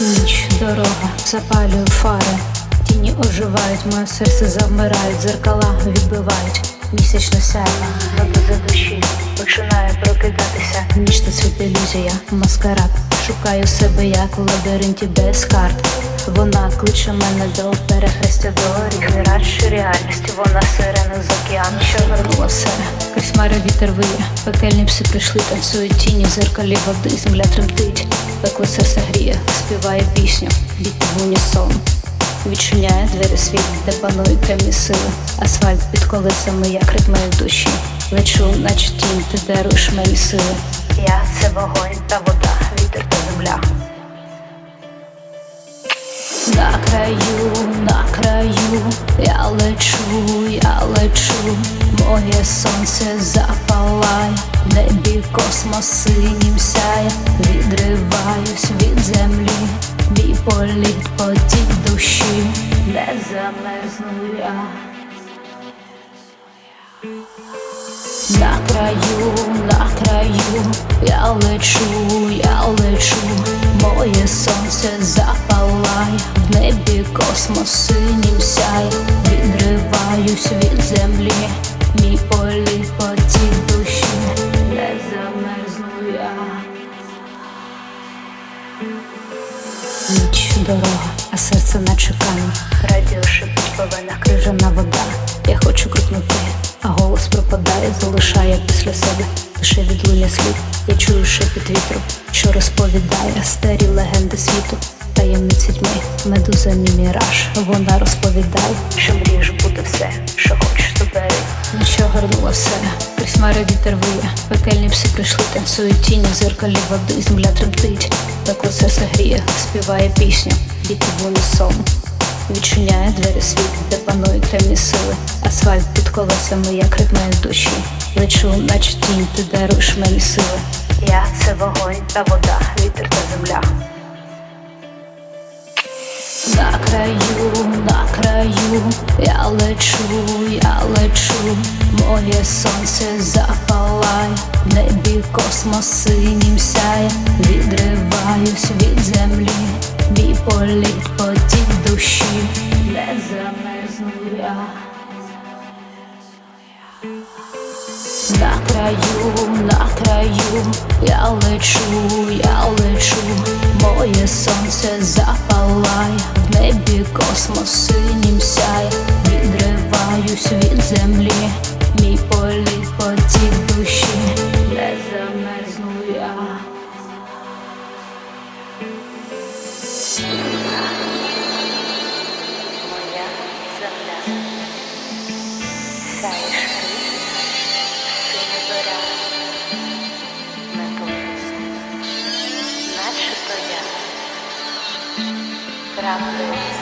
Ніч, дорога, запалюю фари, тіні оживають, моє серце завмирають, зеркала відбивають, місячне сяйво, за душі, починає прокидатися. Ніч це світ ілюзія, маскарад. Шукаю себе як у лабіринті без карт. Вона кличе мене до перехрестя доріг Мірадж реальності, вона сирена з океану, що вернула все. Крізь мари вітер виє, пекельні пси прийшли, танцюють тіні, зеркалі води, земля тремтить, пекло серце гріє, співає пісню, біти в унісон. Відчиняє двері світ, де панують темні сили, асфальт під колесами, як ритми душі. Лечу, наче тінь, ти даруєш мені сили. Я це вогонь та вода, вітер та земля. На краю, на краю, я лечу, я лечу, моє сонце запалає, в небі космос синім сяє, відриваюсь від землі, мій політ потік душі, не замерзну я. На краю, на краю, я лечу, я лечу, моє сонце запалає, в небі космос синім сяє, відриваюсь від землі, мій політ потік душі, не замерзну я. Дорога, а серце наче камінь Радіо шипить по крижана вода. Я хочу крикнути, а голос пропадає, залишає після себе лише відлуння слід. Я чую шепіт вітру, що розповідає старі легенди світу. Таємниці тьми, медуза мій міраж. Вона розповідає, що мрієш бути все, що хочеш. Нічого все, крізь вітер виє, пекельні пси прийшли, танцюють тіні, зеркалі води, земля тремтить, пекло серце гріє, співає пісню, діти в унісон. Відчиняє двері світ, де панують темні сили, асфальт під колесами, як ритми в душі. Лечу, наче тінь, ти даруєш мені сили. Я це вогонь та вода, вітер та земля. На краю, на краю, я лечу, я лечу, моє сонце запалає, в небі космос синім сяє, відриваюсь від землі, мій політ потік душі, не замерзну я. На краю, на краю, я лечу, я лечу, моє сонце запалає, в небі космос синім сяє, відриваюсь від землі, мій політ потік наче то я, правда.